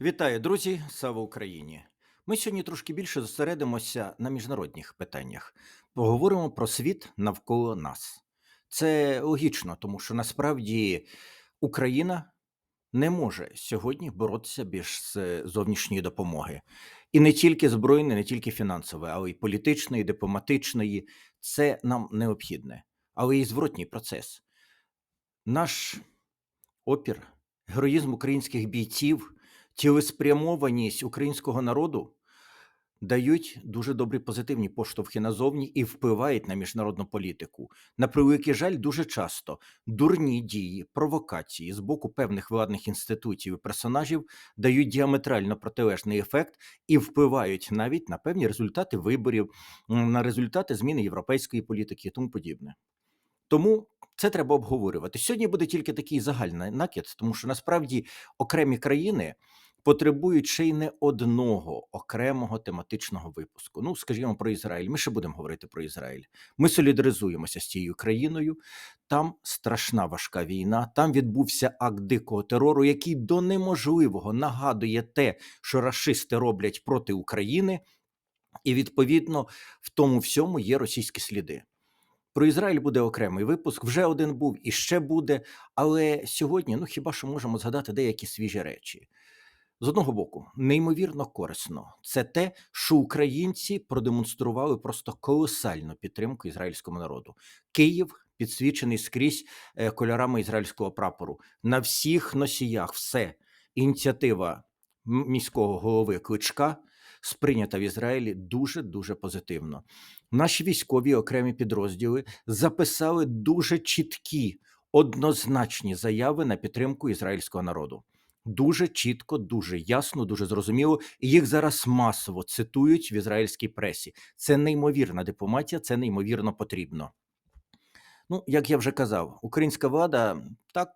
Вітаю, друзі! Слава Україні! Ми сьогодні трошки більше зосередимося на міжнародних питаннях. Поговоримо про світ навколо нас. Це логічно, тому що насправді Україна не може сьогодні боротися без е, зовнішньої допомоги. І не тільки збройної, не тільки фінансової, але й політичної, дипломатичної. Це нам необхідне. Але і зворотній процес. Наш опір, героїзм українських бійців, цілеспрямованість українського народу дають дуже добрі позитивні поштовхи назовні і впливають на міжнародну політику. На превеликий жаль, дуже часто дурні дії, провокації з боку певних владних інститутів і персонажів дають діаметрально протилежний ефект і впливають навіть на певні результати виборів, на результати зміни європейської політики і тому подібне. Тому це треба обговорювати. Сьогодні буде тільки такий загальний накид, тому що насправді окремі країни потребують ще й не одного окремого тематичного випуску. Ну, скажімо, про Ізраїль. Ми ще будемо говорити про Ізраїль. Ми солідаризуємося з цією країною. Там страшна важка війна. Там відбувся акт дикого терору, який до неможливого нагадує те, що рашисти роблять проти України, і відповідно в тому всьому є російські сліди. Про Ізраїль буде окремий випуск. Вже один був і ще буде. Але сьогодні, ну хіба що можемо згадати деякі свіжі речі. З одного боку, неймовірно корисно. Це те, що українці продемонстрували просто колосальну підтримку ізраїльському народу. Київ підсвічений скрізь е, кольорами ізраїльського прапору. На всіх носіях все. Ініціатива міського голови Кличка сприйнята в Ізраїлі дуже дуже позитивно. Наші військові окремі підрозділи записали дуже чіткі, однозначні заяви на підтримку ізраїльського народу. Дуже чітко, дуже ясно, дуже зрозуміло. І їх зараз масово цитують в ізраїльській пресі. Це неймовірна дипломатія, це неймовірно потрібно. Ну, як я вже казав, українська влада так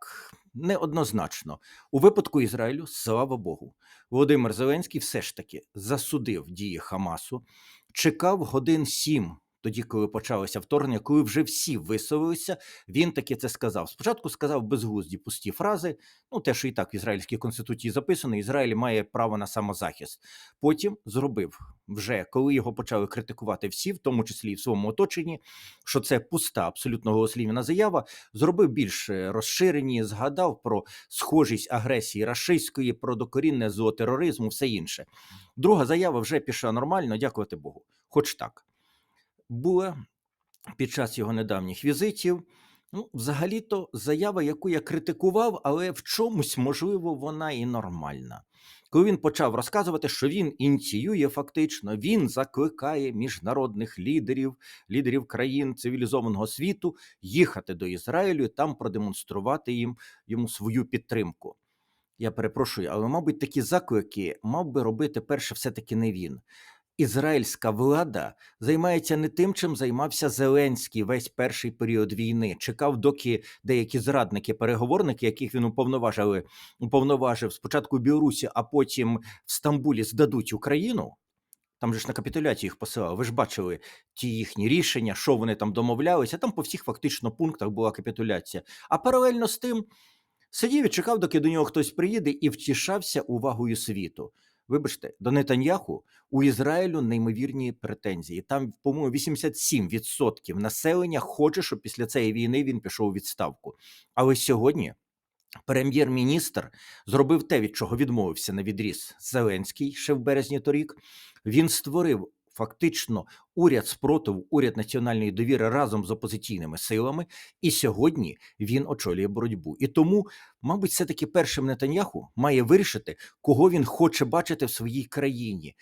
неоднозначно. У випадку Ізраїлю, слава Богу, Володимир Зеленський все ж таки засудив дії Хамасу, чекав годин сім. Тоді, коли почалося вторгнення, коли вже всі висловилися, він таки це сказав. Спочатку сказав безглузді пусті фрази. Ну, те, що і так в ізраїльській конституції записано, Ізраїль має право на самозахист. Потім зробив вже, коли його почали критикувати всі, в тому числі і в своєму оточенні, що це пуста, абсолютно голослівна заява, зробив більш е, розширені, згадав про схожість агресії рашистської, про докорінне зло тероризму, все інше. Друга заява вже пішла нормально, дякувати Богу. Хоч так. Була під час його недавніх візитів. Ну, взагалі-то заява, яку я критикував, але в чомусь, можливо, вона і нормальна. Коли він почав розказувати, що він ініціює фактично, він закликає міжнародних лідерів, лідерів країн цивілізованого світу їхати до Ізраїлю і там продемонструвати їм йому свою підтримку. Я перепрошую, але, мабуть, такі заклики мав би робити перше все-таки не він. Ізраїльська влада займається не тим, чим займався Зеленський весь перший період війни. Чекав, доки деякі зрадники, переговорники, яких він уповноважив, уповноважив спочатку в Білорусі, а потім в Стамбулі здадуть Україну. Там же ж на капітуляцію їх посилали. Ви ж бачили ті їхні рішення, що вони там домовлялися. Там по всіх фактично пунктах була капітуляція. А паралельно з тим сидів і чекав, доки до нього хтось приїде, і втішався увагою світу. Вибачте, до Нетаньяху у Ізраїлю неймовірні претензії. Там, по-моєму, 87% населення хоче, щоб після цієї війни він пішов у відставку. Але сьогодні прем'єр-міністр зробив те, від чого відмовився на відріз Зеленський ще в березні торік. Він створив фактично уряд спротиву, уряд національної довіри разом з опозиційними силами, і сьогодні він очолює боротьбу. І тому, мабуть, все таки першим Нетаньяху має вирішити, кого він хоче бачити в своїй країні.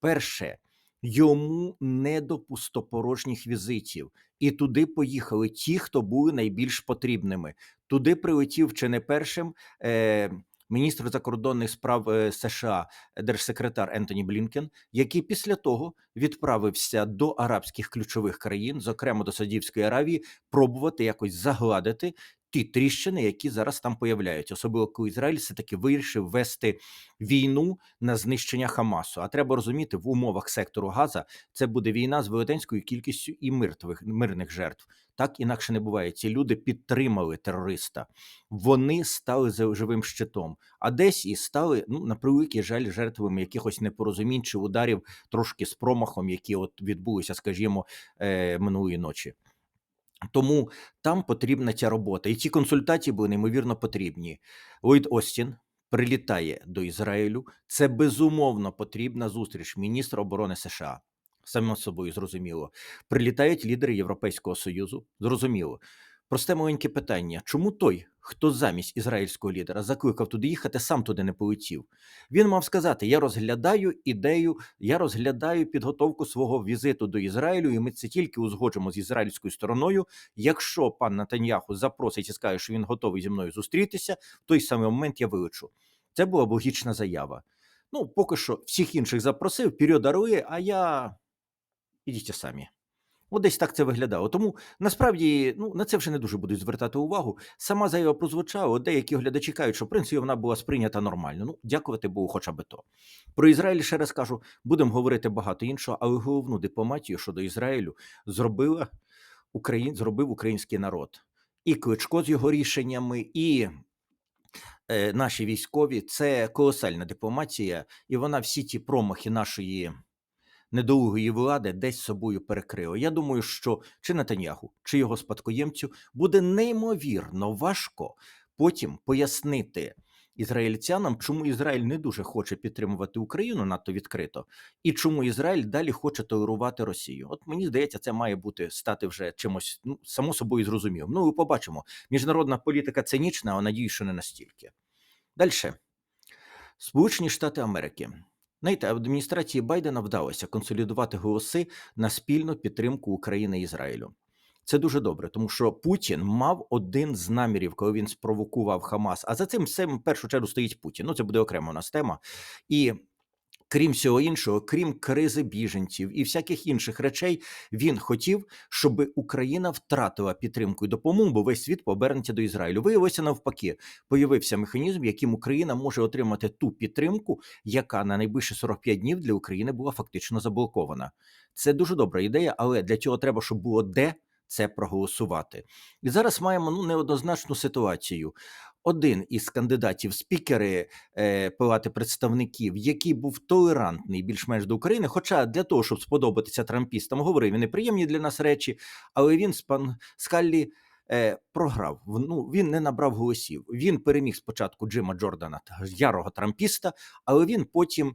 Перше. Йому не до пустопорожніх візитів, і туди поїхали ті, хто були найбільш потрібними. Туди прилетів чи не першим е, міністр закордонних справ е, США, держсекретар Ентоні Блінкен, який після того відправився до арабських ключових країн, зокрема до Саудівської Аравії, пробувати якось загладити ті тріщини, які зараз там появляються, особливо коли Ізраїль все таки вирішив вести війну на знищення Хамасу. А треба розуміти, в умовах сектору Газа це буде війна з велетенською кількістю і мертвих мирних жертв. Так інакше не буває. Ці люди підтримали терориста, вони стали живим щитом, а десь і стали ну на превеликий жаль жертвами якихось непорозумінь чи ударів трошки з промахом, які от відбулися, скажімо, е, минулої ночі. Тому там потрібна ця робота, і ці консультації були неймовірно потрібні. Ллойд Остін прилітає до Ізраїлю. Це безумовно потрібна зустріч міністра оборони США. Саме собою зрозуміло. Прилітають лідери Європейського Союзу. Зрозуміло. Просте маленьке питання: чому той, хто замість ізраїльського лідера закликав туди їхати, сам туди не полетів? Він мав сказати: Я розглядаю ідею, я розглядаю підготовку свого візиту до Ізраїлю, і ми це тільки узгоджимо з ізраїльською стороною. Якщо пан Натаньяху запросить і скаже, що він готовий зі мною зустрітися, в той самий момент я вилечу. Це була логічна заява. Ну, поки що всіх інших запросив, період дарує, а я ідіть самі. От десь так це виглядало. Тому насправді ну, на це вже не дуже будуть звертати увагу. Сама заява прозвучала, от деякі глядачі кажуть, що в принципі вона була сприйнята нормально. Ну, дякувати Богу, хоча би то. Про Ізраїль ще раз кажу, будемо говорити багато іншого, але головну дипломатію щодо Ізраїлю зробила Україн, зробив український народ. І Кличко з його рішеннями, і е, наші військові це колосальна дипломатія, і вона всі ті промахи нашої недолугої влади десь собою перекрила. Я думаю, що чи Нетаньяху, чи його спадкоємцю буде неймовірно важко потім пояснити ізраїльцянам, чому Ізраїль не дуже хоче підтримувати Україну надто відкрито, і чому Ізраїль далі хоче толерувати Росію. От мені здається, це має бути стати вже чимось ну само собою зрозумілим. Ну, ми побачимо. Міжнародна політика цинічна, а надію, що не настільки. Далі. Сполучені Штати Америки. Знаєте, адміністрації Байдена вдалося консолідувати голоси на спільну підтримку України і Ізраїлю. Це дуже добре, тому що Путін мав один з намірів, коли він спровокував Хамас. А за цим всім в першу чергу стоїть Путін. Ну це буде окрема у нас тема. І крім всього іншого, крім кризи біженців і всяких інших речей, він хотів, щоб Україна втратила підтримку і допомогу, бо весь світ повернеться до Ізраїлю. Виявилося навпаки, появився механізм, яким Україна може отримати ту підтримку, яка на найближчі 45 днів для України була фактично заблокована. Це дуже добра ідея, але для цього треба, щоб було де це проголосувати. І зараз маємо ну неоднозначну ситуацію. Один із кандидатів спікери е, Палати представників, який був толерантний більш-менш до України, хоча для того, щоб сподобатися трампістам, говорив він неприємні для нас речі, але він з пан Скаллі е, програв. Ну він не набрав голосів. Він переміг спочатку Джима Джордана, ярого трампіста, але він потім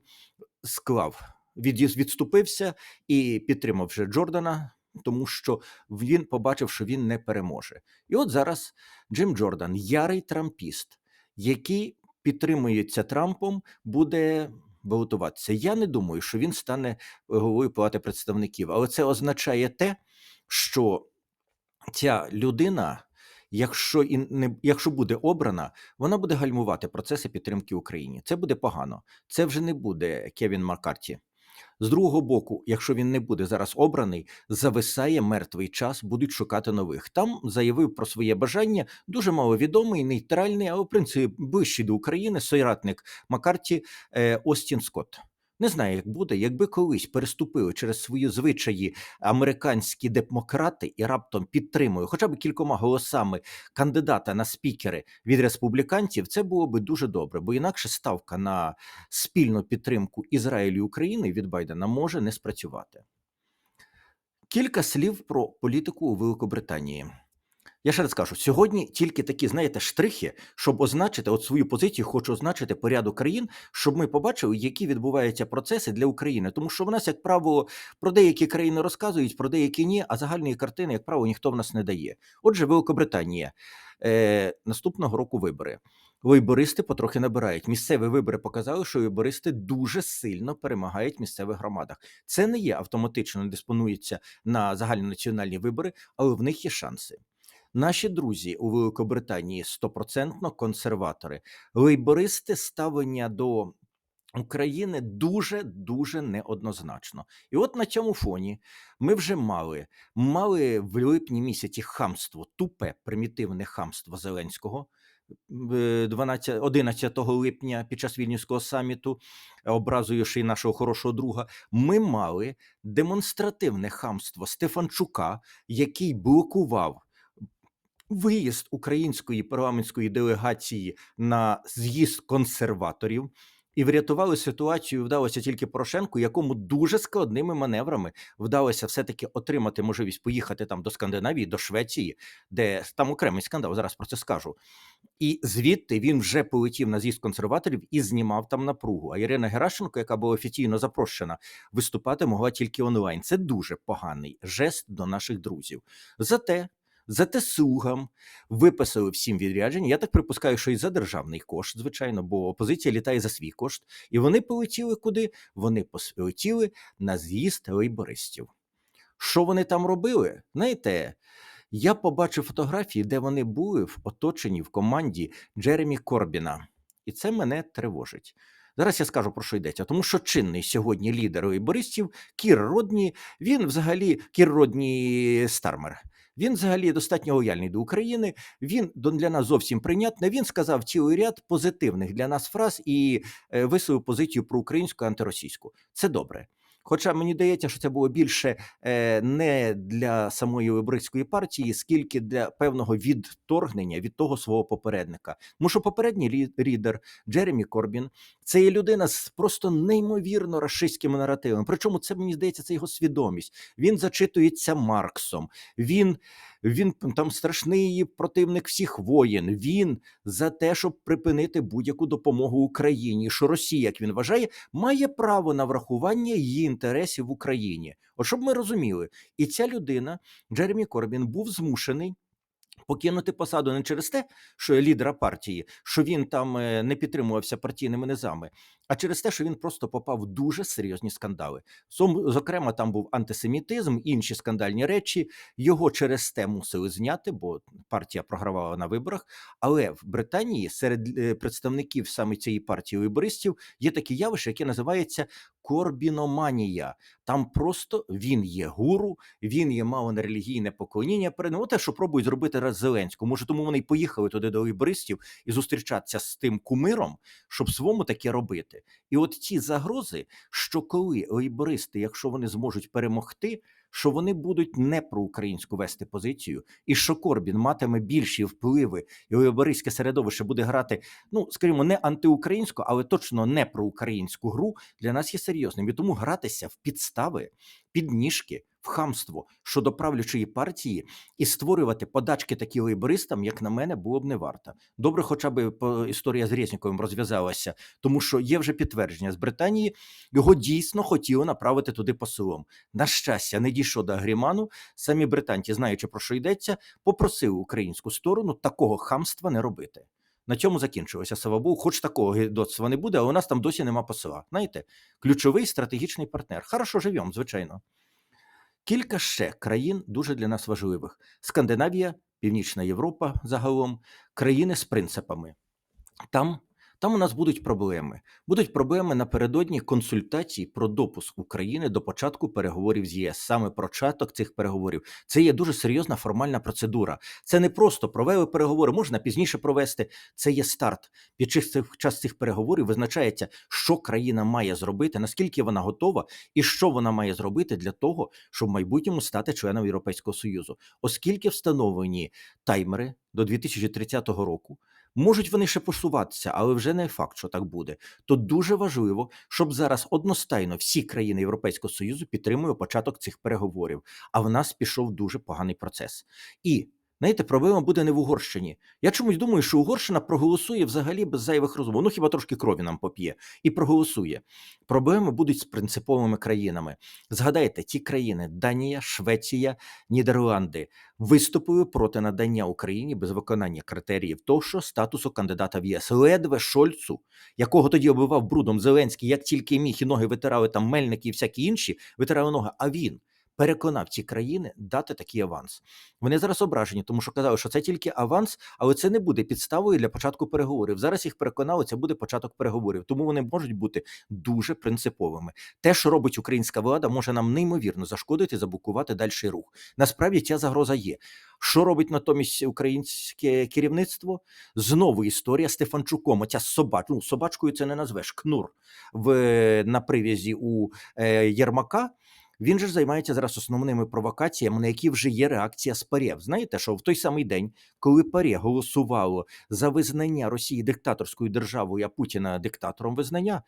склав від, відступився і підтримав вже Джордана тому що він побачив, що він не переможе. І от зараз Джим Джордан, ярий трампіст, який підтримується Трампом, буде балотуватися. Я не думаю, що він стане головою палати представників, але це означає те, що ця людина. Якщо і не якщо буде обрана, вона буде гальмувати процеси підтримки Україні. Це буде погано. Це вже не буде Кевін Маккарті. З другого боку, якщо він не буде зараз обраний, зависає мертвий час, будуть шукати нових. Там заявив про своє бажання дуже маловідомий, нейтральний, але в принципі ближчий до України соратник Макарті е, Остін Скотт. Не знаю, як буде, якби колись переступили через свої звичаї американські демократи і раптом підтримують хоча б кількома голосами кандидата на спікери від республіканців, це було би дуже добре, бо інакше ставка на спільну підтримку Ізраїлю і України від Байдена може не спрацювати. Кілька слів про політику у Великобританії. Я ще раз кажу, сьогодні тільки такі, знаєте, штрихи, щоб означити от свою позицію, хочу означити порядок країн, щоб ми побачили, які відбуваються процеси для України. Тому що в нас, як правило, про деякі країни розказують, про деякі ні, а загальної картини, як правило, ніхто в нас не дає. Отже, Великобританія е, наступного року вибори. Вибористи потрохи набирають. Місцеві вибори показали, що вибористи дуже сильно перемагають в місцевих громадах. Це не є автоматично, не диспонується на загальнонаціональні вибори, але в них є шанси. Наші друзі у Великобританії стопроцентно консерватори, лейбористи ставлення до України дуже дуже неоднозначно. І от на цьому фоні ми вже мали мали в липні місяці хамство, тупе примітивне хамство Зеленського. е, 12, 11 липня під час вільнюського саміту, образуючи нашого хорошого друга, ми мали демонстративне хамство Стефанчука, який блокував виїзд української парламентської делегації на з'їзд консерваторів. І врятували ситуацію вдалося тільки Порошенку, якому дуже складними маневрами вдалося все-таки отримати можливість поїхати там до Скандинавії, до Швеції, де там окремий скандал. Зараз про це скажу. І звідти він вже полетів на з'їзд консерваторів і знімав там напругу. А Ірина Геращенко, яка була офіційно запрошена виступати, могла тільки онлайн. Це дуже поганий жест до наших друзів. Зате. Зате слугам виписали всім відрядження. Я так припускаю, що і за державний кошт, звичайно, бо опозиція літає за свій кошт. І вони полетіли куди? Вони полетіли на з'їзд лейбористів. Що вони там робили? Знаєте, я побачив фотографії, де вони були в оточенні в команді Джеремі Корбіна, і це мене тривожить. Зараз я скажу про що йдеться, тому що чинний сьогодні лідер лейбористів Кір Родні, він взагалі Кір Родні Стармер. Він взагалі достатньо лояльний до України. Він для нас зовсім прийнятний. Він сказав цілий ряд позитивних для нас фраз і е, висловив позицію про українську антиросійську. Це добре. Хоча мені дається, що це було більше е, не для самої либрицької партії, скільки для певного відторгнення від того свого попередника. Тому що попередній лі- лідер Джеремі Корбін це є людина з просто неймовірно рашистськими наративами. Причому це мені здається, це його свідомість. Він зачитується Марксом. Він, він там страшний противник всіх воєн. Він за те, щоб припинити будь-яку допомогу Україні. Що Росія, як він вважає, має право на врахування її інтересів в Україні. От щоб ми розуміли, і ця людина, Джеремі Корбін, був змушений. Покинути посаду не через те, що лідера партії, що він там е, не підтримувався партійними низами, а через те, що він просто попав в дуже серйозні скандали. Зокрема, там був антисемітизм, інші скандальні речі. Його через те мусили зняти, бо партія програвала на виборах. Але в Британії серед е, представників саме цієї партії лейбористів є таке явище, яке називається корбіноманія. Там просто він є гуру, він є на релігійне поклоніння перед ним. Те, що пробують зробити раз Зеленську. Може, тому вони й поїхали туди до лібристів і зустрічатися з тим кумиром, щоб своєму таке робити. І от ці загрози, що коли лейбористи, якщо вони зможуть перемогти, що вони будуть не про українську вести позицію, і що Корбін матиме більші впливи, і лейбористське середовище буде грати, ну скажімо, не антиукраїнську, але точно не про українську гру, для нас є серйозним. І тому гратися в підстави, підніжки, в хамство щодо правлячої партії і створювати подачки такі лейбористам, як на мене, було б не варто. Добре, хоча б історія з Резніковим розв'язалася, тому що є вже підтвердження з Британії. Його дійсно хотіли направити туди посилом. На щастя, не дійшло до Агріману. Самі британці, знаючи про що йдеться, попросили українську сторону такого хамства не робити. На цьому закінчилося слава Богу, хоч такого гідоцтва не буде, але у нас там досі нема посила. Знаєте, ключовий стратегічний партнер. Хорошо живемо, звичайно. Кілька ще країн дуже для нас важливих: Скандинавія, Північна Європа загалом, країни з принципами. Там, там у нас будуть проблеми. Будуть проблеми напередодні консультацій про допуск України до початку переговорів з ЄС. Саме початок цих переговорів. Це є дуже серйозна формальна процедура. Це не просто провели переговори, можна пізніше провести. Це є старт. Під час цих, переговорів визначається, що країна має зробити, наскільки вона готова, і що вона має зробити для того, щоб в майбутньому стати членом Європейського Союзу, оскільки встановлені таймери до 2030 року. Можуть вони ще посуватися, але вже не факт, що так буде. То дуже важливо, щоб зараз одностайно всі країни Європейського Союзу підтримують початок цих переговорів. А в нас пішов дуже поганий процес. І знаєте, проблема буде не в Угорщині. Я чомусь думаю, що Угорщина проголосує взагалі без зайвих розмов. Ну хіба трошки крові нам поп'є і проголосує. Проблеми будуть з принциповими країнами. Згадайте, ті країни: Данія, Швеція, Нідерланди виступили проти надання Україні без виконання критеріїв того, статусу кандидата в ЄС. Ледве Шольцу, якого тоді оббивав брудом Зеленський, як тільки міг, і ноги витирали там мельники і всякі інші, витирали ноги. А він переконав ці країни дати такий аванс. Вони зараз ображені, тому що казали, що це тільки аванс, але це не буде підставою для початку переговорів. Зараз їх переконали, це буде початок переговорів, тому вони можуть бути дуже принциповими. Те, що робить українська влада, може нам неймовірно зашкодити, заблокувати дальший рух. Насправді ця загроза є. Що робить натомість українське керівництво? Знову історія з Стефанчуком. Оця собач... ну, собачкою це не назвеш кнур в на прив'язі у е, Єрмака. Він же займається зараз основними провокаціями, на які вже є реакція з ПАРЄ. Знаєте, що в той самий день, коли ПАРЄ голосувало за визнання Росії диктаторською державою, а Путіна диктатором визнання,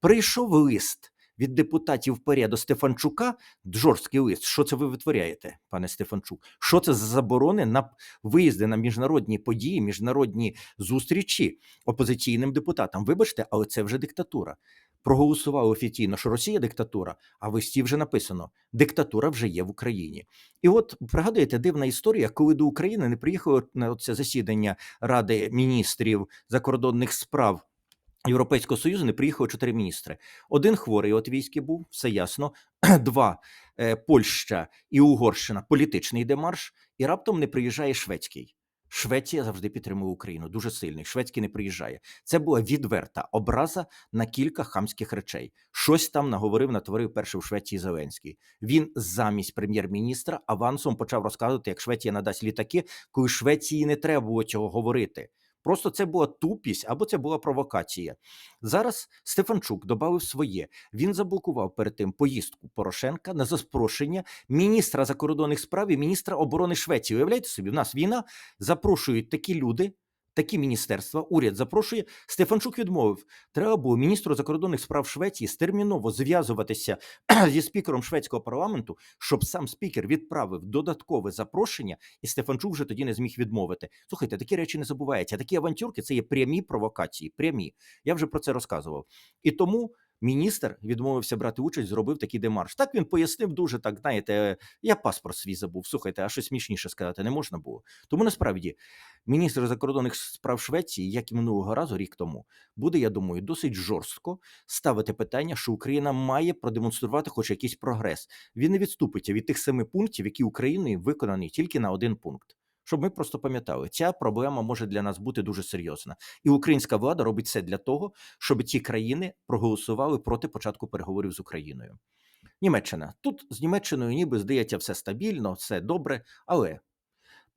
прийшов лист від депутатів ПАРЄ до Стефанчука. Жорсткий лист. Що це ви витворяєте, пане Стефанчук? Що це за заборони на виїзди на міжнародні події, міжнародні зустрічі опозиційним депутатам? Вибачте, але це вже диктатура проголосували офіційно, що Росія диктатура, а в листі вже написано: диктатура вже є в Україні. І от пригадуєте, дивна історія, коли до України не приїхало на це засідання Ради міністрів закордонних справ. Європейського союзу не приїхало чотири міністри. Один хворий латвійський був, все ясно. Два е, Польща і Угорщина політичний демарш, і раптом не приїжджає шведський. Швеція завжди підтримує Україну дуже сильний. Шведський не приїжджає. Це була відверта образа на кілька хамських речей. Щось там наговорив, натворив перший в Швеції Зеленський. Він замість прем'єр-міністра авансом почав розказувати, як Швеція надасть літаки, коли Швеції не треба було цього говорити. Просто це була тупість або це була провокація. Зараз Стефанчук додав своє. Він заблокував перед тим поїздку Порошенка на запрошення міністра закордонних справ і міністра оборони Швеції. Уявляєте собі, в нас війна запрошують такі люди. Такі міністерства, уряд запрошує. Стефанчук відмовив. Треба було міністру закордонних справ Швеції стерміново зв'язуватися зі спікером шведського парламенту, щоб сам спікер відправив додаткове запрошення, і Стефанчук вже тоді не зміг відмовити. Слухайте, такі речі не забуваються. Такі авантюрки це є прямі провокації. Прямі. Я вже про це розказував. І тому міністр відмовився брати участь, зробив такий демарш. Так він пояснив дуже так. Знаєте, я паспорт свій забув. Слухайте, а щось смішніше сказати не можна було. Тому насправді міністр закордонних справ Швеції, як і минулого разу, рік тому, буде, я думаю, досить жорстко ставити питання, що Україна має продемонструвати хоч якийсь прогрес. Він не відступиться від тих семи пунктів, які Україною виконані тільки на один пункт. Щоб ми просто пам'ятали, ця проблема може для нас бути дуже серйозна, і українська влада робить все для того, щоб ці країни проголосували проти початку переговорів з Україною. Німеччина. Тут з Німеччиною, ніби здається, все стабільно, все добре, але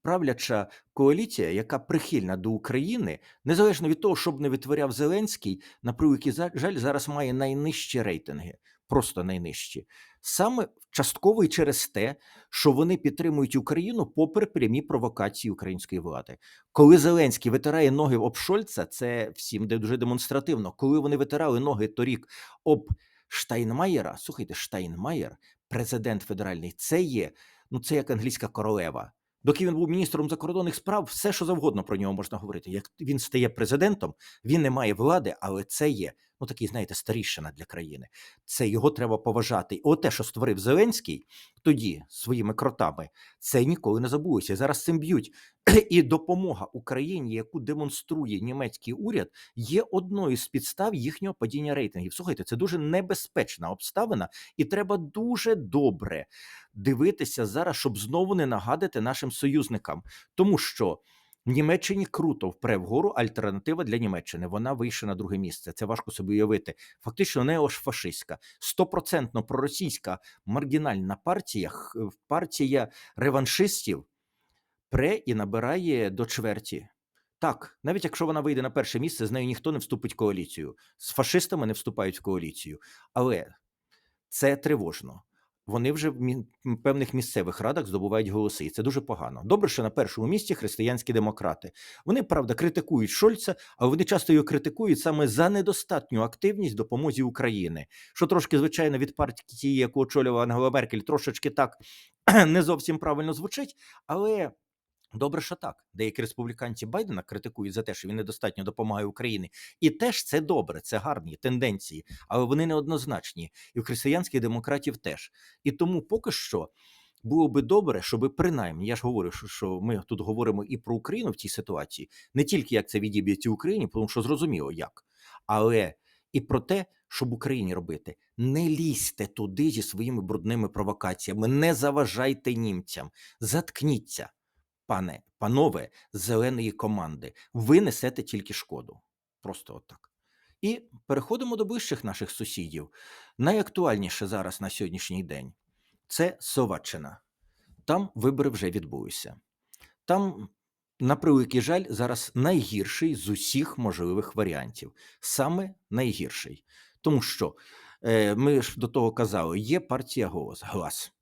правляча коаліція, яка прихильна до України, незалежно від того, що б не витворяв Зеленський, на превеликий жаль, зараз має найнижчі рейтинги, просто найнижчі. Саме частково і через те, що вони підтримують Україну попри прямі провокації української влади. Коли Зеленський витирає ноги об Шольца, це всім де дуже демонстративно. Коли вони витирали ноги торік об Штайнмаєра, слухайте, Штайнмаєр, президент федеральний, це є ну це як англійська королева. Доки він був міністром закордонних справ, все що завгодно про нього можна говорити. Як він стає президентом, він не має влади, але це є ну такий, знаєте, старішина для країни. Це його треба поважати. І от те, що створив Зеленський тоді своїми кротами, це ніколи не забулося. Зараз цим б'ють. І допомога Україні, яку демонструє німецький уряд, є одною з підстав їхнього падіння рейтингів. Слухайте, це дуже небезпечна обставина, і треба дуже добре дивитися зараз, щоб знову не нагадати нашим союзникам, тому що. В Німеччині круто впре вгору альтернатива для Німеччини. Вона вийшла на друге місце. Це важко собі уявити. Фактично неофашистська, стопроцентно проросійська маргінальна партія, партія реваншистів пре і набирає до чверті. Так, навіть якщо вона вийде на перше місце, з нею ніхто не вступить в коаліцію. З фашистами не вступають в коаліцію. Але це тривожно. Вони вже в певних місцевих радах здобувають голоси, і це дуже погано. Добре, що на першому місці християнські демократи. Вони правда критикують Шольца, але вони часто його критикують саме за недостатню активність допомозі України. Що трошки, звичайно, від партії, яку очолювала Ангела Меркель, трошечки так не зовсім правильно звучить, але. Добре, що так. Деякі республіканці Байдена критикують за те, що він недостатньо допомагає Україні. І теж це добре, це гарні тенденції, але вони неоднозначні. І в християнських демократів теж. І тому поки що було би добре, щоб принаймні, я ж говорю, що, ми тут говоримо і про Україну в цій ситуації, не тільки як це відіб'ється Україні, тому що зрозуміло як, але і про те, щоб Україні робити. Не лізьте туди зі своїми брудними провокаціями, не заважайте німцям, заткніться, пане, панове зеленої команди. Ви несете тільки шкоду. Просто отак. І переходимо до ближчих наших сусідів. Найактуальніше зараз на сьогоднішній день це Словаччина. Там вибори вже відбулися. Там, на превеликий жаль, зараз найгірший з усіх можливих варіантів. Саме найгірший. Тому що е, ми ж до того казали, є партія голос, глас.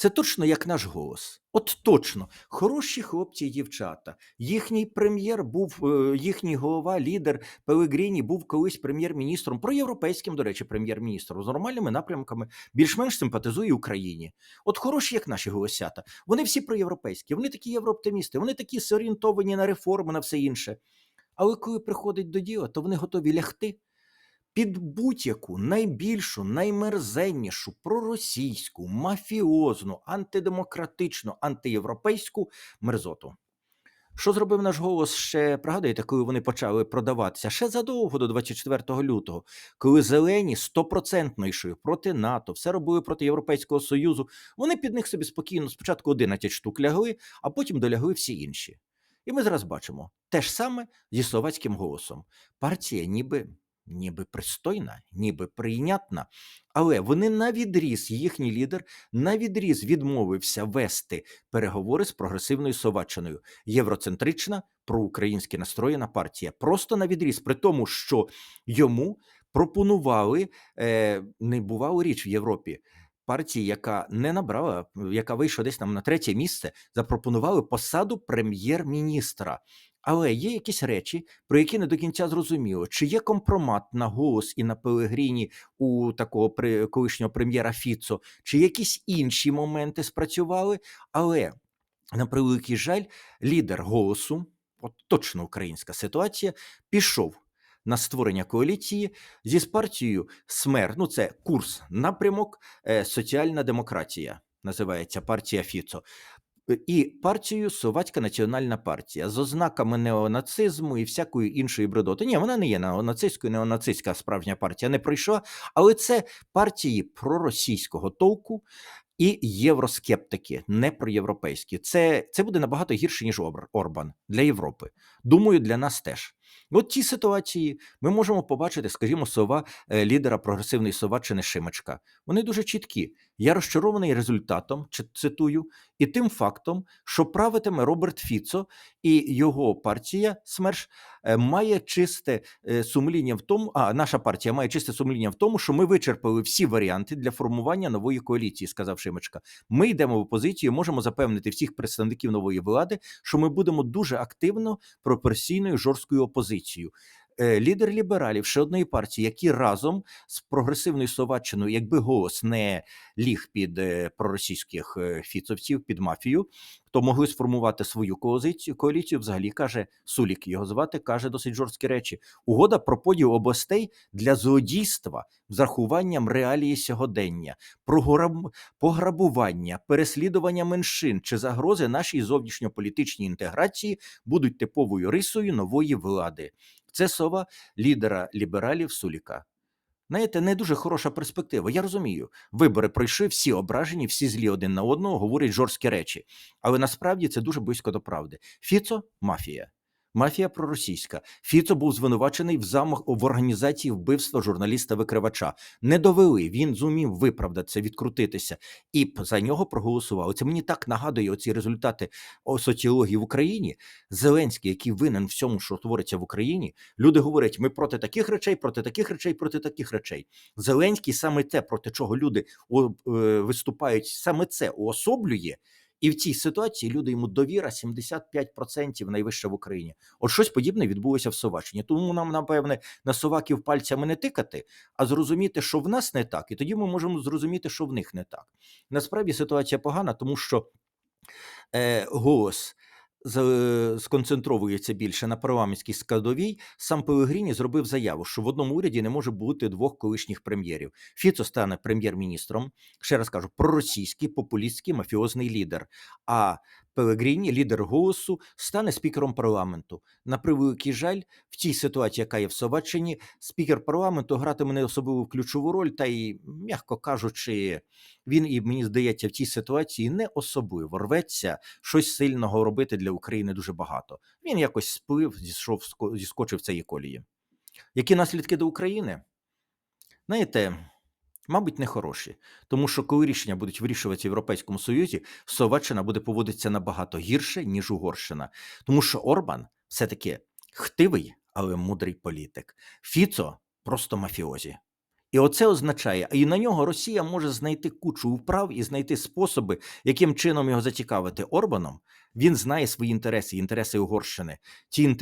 Це точно як наш голос. От точно, хороші хлопці і дівчата. Їхній прем'єр був, е, їхній голова, лідер Пелегріні був колись прем'єр-міністром, проєвропейським, до речі, прем'єр-міністром, з нормальними напрямками, більш-менш симпатизує Україні. От хороші, як наші голосята. Вони всі проєвропейські, вони такі єврооптимісти, вони такі зорієнтовані на реформи, на все інше. Але коли приходить до діла, то вони готові лягти під будь-яку найбільшу, наймерзеннішу проросійську, мафіозну, антидемократичну, антиєвропейську мерзоту. Що зробив наш голос ще пригадуєте, коли вони почали продаватися ще задовго до 24 лютого, коли зелені стопроцентно йшли проти НАТО, все робили проти Європейського Союзу. Вони під них собі спокійно спочатку 11 штук лягли, а потім долягли всі інші. І ми зараз бачимо те ж саме зі словацьким голосом. Партія ніби ніби пристойна, ніби прийнятна, але вони на відріз, їхній лідер на відріз відмовився вести переговори з прогресивною Словаччиною. Євроцентрична проукраїнськи настроєна партія. Просто на відріз, при тому, що йому пропонували е, небувалу річ в Європі. Партії, яка не набрала, яка вийшла десь там на третє місце, запропонували посаду прем'єр-міністра. Але є якісь речі, про які не до кінця зрозуміло, чи є компромат на голос і на Пелегріні у такого при колишнього прем'єра Фіцо, чи якісь інші моменти спрацювали. Але на превеликий жаль, лідер голосу, от точно українська ситуація, пішов. На створення коаліції зі партією СМЕР, ну це курс напрямок, е, соціальна демократія, називається партія Фіцо і партію Соватська національна партія з ознаками неонацизму і всякої іншої бредоти. Ні, вона не є неонацистською, неонацистська справжня партія не пройшла, але це партії проросійського толку. І євроскептики, не проєвропейські. Це це буде набагато гірше, ніж Орбан для Європи. Думаю, для нас теж. От ті ситуації ми можемо побачити, скажімо, слова е, лідера прогресивної Словаччини Шимачка. Вони дуже чіткі. Я розчарований результатом, цитую, і тим фактом, що правитиме Роберт Фіцо і його партія СМЕРШ має чисте е, сумління в тому, а наша партія має чисте сумління в тому, що ми вичерпали всі варіанти для формування нової коаліції, сказав Шимечка. Ми йдемо в опозицію, можемо запевнити всіх представників нової влади, що ми будемо дуже активно пропорційною жорсткою опозицією. Е, лідер лібералів ще одної партії, які разом з прогресивною словаччиною, якби голос не ліг під е, проросійських е, фіцовців, під мафію, то могли сформувати свою коаліцію. Коаліцію взагалі каже Сулік. Його звати каже досить жорсткі речі. Угода про поділ областей для злодійства з рахуванням реалії сьогодення, пограбування, переслідування меншин чи загрози нашій зовнішньополітичній інтеграції будуть типовою рисою нової влади. Це слова лідера лібералів Суліка. Знаєте, не дуже хороша перспектива. Я розумію, вибори пройшли, всі ображені, всі злі один на одного, говорять жорсткі речі. Але насправді це дуже близько до правди. Фіцо мафія. Мафія проросійська. Фіцо був звинувачений в замах в організації вбивства журналіста-викривача. Не довели. Він зумів виправдатися, відкрутитися, і за нього проголосували. Це мені так нагадує оці результати соціології в Україні. Зеленський, який винен всьому, що твориться в Україні. Люди говорять: ми проти таких речей, проти таких речей, проти таких речей. Зеленський саме те, проти чого люди е, виступають, саме це уособлює. І в цій ситуації люди йому довіра 75% найвища в Україні. От щось подібне відбулося в Словаччині. Тому нам, напевне, на соваків пальцями не тикати, а зрозуміти, що в нас не так, і тоді ми можемо зрозуміти, що в них не так. Насправді ситуація погана, тому що е, голос сконцентровується більше на парламентській складовій, сам Пелегріні зробив заяву, що в одному уряді не може бути двох колишніх прем'єрів. Фіцо стане прем'єр-міністром. Ще раз кажу, проросійський популістський мафіозний лідер. А Пелегріні, лідер голосу, стане спікером парламенту. На превеликий жаль, в тій ситуації, яка є в Словаччині, спікер парламенту гратиме не особливо ключову роль, та й, м'яко кажучи, він і мені здається, в цій ситуації не особливо рветься щось сильного робити для України дуже багато. Він якось сплив, зійшов зіскочив цієї колії. Які наслідки до України? Знаєте, мабуть, не хороші. Тому що коли рішення будуть вирішуватися в Європейському Союзі, Словаччина буде поводитися набагато гірше, ніж Угорщина. Тому що Орбан все-таки хтивий, але мудрий політик. Фіцо просто мафіозі. І оце означає, і на нього Росія може знайти кучу вправ і знайти способи, яким чином його зацікавити Орбаном. Він знає свої інтереси, інтереси Угорщини. Ці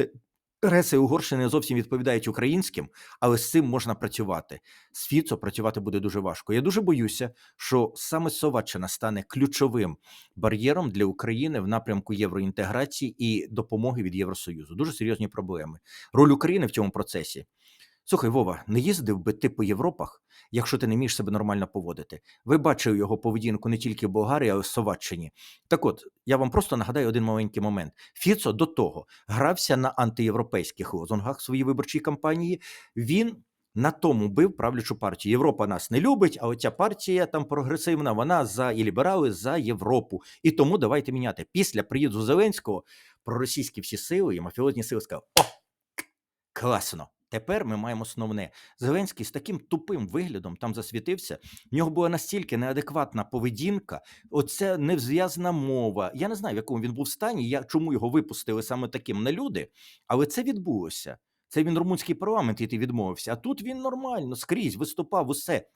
інтереси Угорщини зовсім відповідають українським, але з цим можна працювати. З Фіцо працювати буде дуже важко. Я дуже боюся, що саме Словаччина стане ключовим бар'єром для України в напрямку євроінтеграції і допомоги від Євросоюзу. Дуже серйозні проблеми. Роль України в цьому процесі. Слухай, Вова, не їздив би ти по Європах, якщо ти не вмієш себе нормально поводити. Ви бачили його поведінку не тільки в Болгарії, але й в Словаччині. Так от, я вам просто нагадаю один маленький момент. Фіцо до того грався на антиєвропейських лозунгах своїй виборчій кампанії. Він на тому бив правлячу партію. Європа нас не любить, а оця партія там прогресивна, вона за і ліберали за Європу. І тому давайте міняти. Після приїзду Зеленського проросійські всі сили і мафіозні сили сказали: О, класно! Тепер ми маємо основне. Зеленський з таким тупим виглядом там засвітився. В нього була настільки неадекватна поведінка, оце невзв'язна мова. Я не знаю, в якому він був стані, я, чому його випустили саме таким на люди, але це відбулося. Це він румунський парламент іти відмовився. А тут він нормально скрізь виступав усе.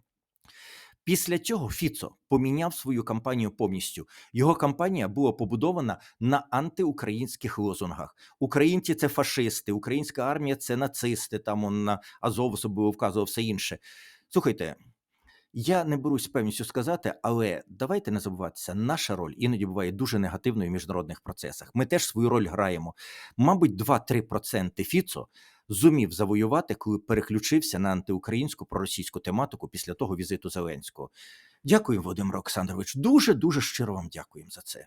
Після цього Фіцо поміняв свою кампанію повністю. Його кампанія була побудована на антиукраїнських лозунгах. Українці це фашисти, українська армія це нацисти. Там он на Азов особливо вказував все інше. Слухайте, я не берусь певністю сказати, але давайте не забуватися, наша роль іноді буває дуже негативною в міжнародних процесах. Ми теж свою роль граємо. Мабуть, 2-3% Фіцо зумів завоювати, коли переключився на антиукраїнську проросійську тематику після того візиту Зеленського. Дякую, Володимир Олександрович. Дуже дуже щиро вам дякуємо за це.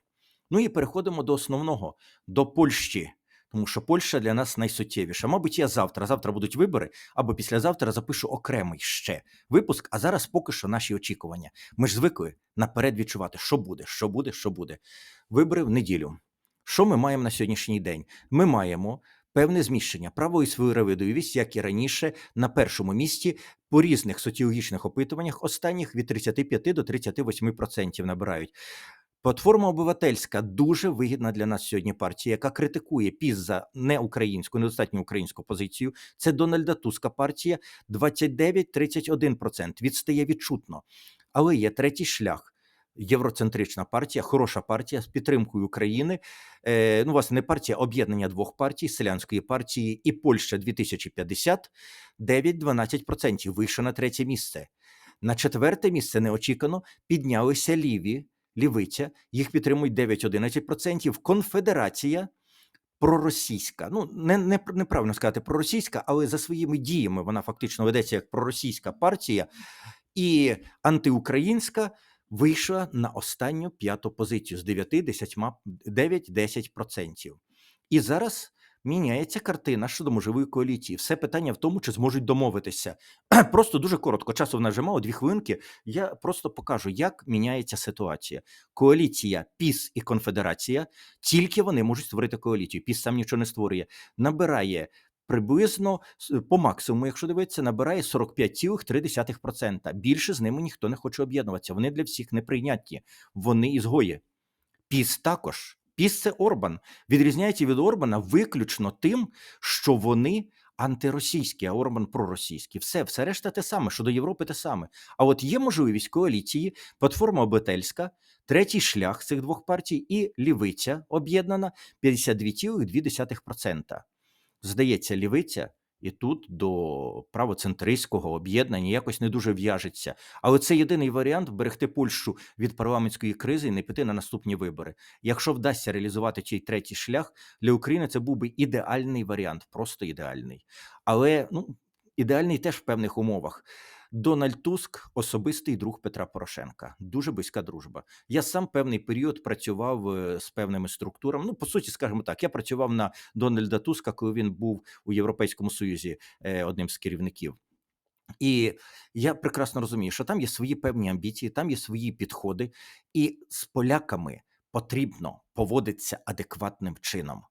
Ну і переходимо до основного до Польщі. Тому що Польща для нас найсуттєвіша. Мабуть, я завтра. Завтра будуть вибори, або післязавтра запишу окремий ще випуск. А зараз поки що наші очікування. Ми ж звикли наперед відчувати, що буде, що буде, що буде. Вибори в неділю. Що ми маємо на сьогоднішній день? Ми маємо певне зміщення правої сферовидовість, як і раніше, на першому місці по різних соціологічних опитуваннях останніх від 35 до 38% набирають. Платформа обивательська дуже вигідна для нас сьогодні партія, яка критикує піс за неукраїнську, недостатньо українську позицію. Це Дональда Туска партія 29-31%. Відстає відчутно. Але є третій шлях. Євроцентрична партія, хороша партія з підтримкою України. Е, ну, власне, не партія, а об'єднання двох партій, селянської партії і Польща 2050, 9-12% вийшла на третє місце. На четверте місце неочікано піднялися ліві, лівиця, їх підтримують 9-11%. Конфедерація проросійська. Ну, не, не, неправильно сказати проросійська, але за своїми діями вона фактично ведеться як проросійська партія і антиукраїнська вийшла на останню п'яту позицію з 9-10%. І зараз міняється картина щодо можливої коаліції. Все питання в тому, чи зможуть домовитися. Просто дуже коротко, часу в нас вже мало, дві хвилинки. Я просто покажу, як міняється ситуація. Коаліція, ПІС і Конфедерація, тільки вони можуть створити коаліцію. ПІС сам нічого не створює, набирає. Приблизно по максимуму, якщо дивитися, набирає 45,3%. Більше з ними ніхто не хоче об'єднуватися. Вони для всіх неприйнятні. Вони ізгої. Піс також. Піс це Орбан. Відрізняється від Орбана виключно тим, що вони антиросійські, а Орбан проросійський. Все, все решта те саме, що до Європи те саме. А от є можливість коаліції, платформа обетельська, третій шлях цих двох партій і лівиця об'єднана 52,2%. Здається, лівиця і тут до правоцентристського об'єднання якось не дуже в'яжеться. Але це єдиний варіант вберегти Польщу від парламентської кризи і не піти на наступні вибори. Якщо вдасться реалізувати цей третій шлях для України, це був би ідеальний варіант, просто ідеальний. Але ну ідеальний теж в певних умовах. Дональд Туск особистий друг Петра Порошенка. Дуже близька дружба. Я сам певний період працював е, з певними структурами. Ну, по суті, скажімо так, я працював на Дональда Туска, коли він був у Європейському Союзі е, одним з керівників. І я прекрасно розумію, що там є свої певні амбіції, там є свої підходи, і з поляками потрібно поводитися адекватним чином.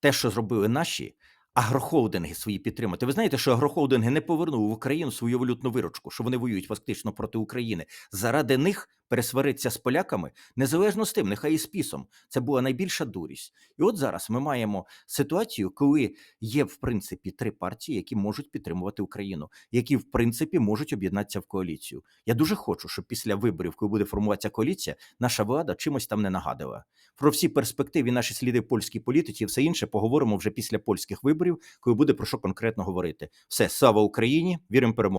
Те, що зробили наші агрохолдинги свої підтримати. Ви знаєте, що агрохолдинги не повернули в Україну свою валютну виручку, що вони воюють фактично проти України. Заради них пересваритися з поляками, незалежно з тим, нехай і з пісом. Це була найбільша дурість. І от зараз ми маємо ситуацію, коли є в принципі три партії, які можуть підтримувати Україну, які в принципі можуть об'єднатися в коаліцію. Я дуже хочу, щоб після виборів, коли буде формуватися коаліція, наша влада чимось там не нагадувала. Про всі перспективи, наші сліди польській політиці, і все інше поговоримо вже після польських виборів, коли буде про що конкретно говорити. Все, слава Україні! Віримо перемогу.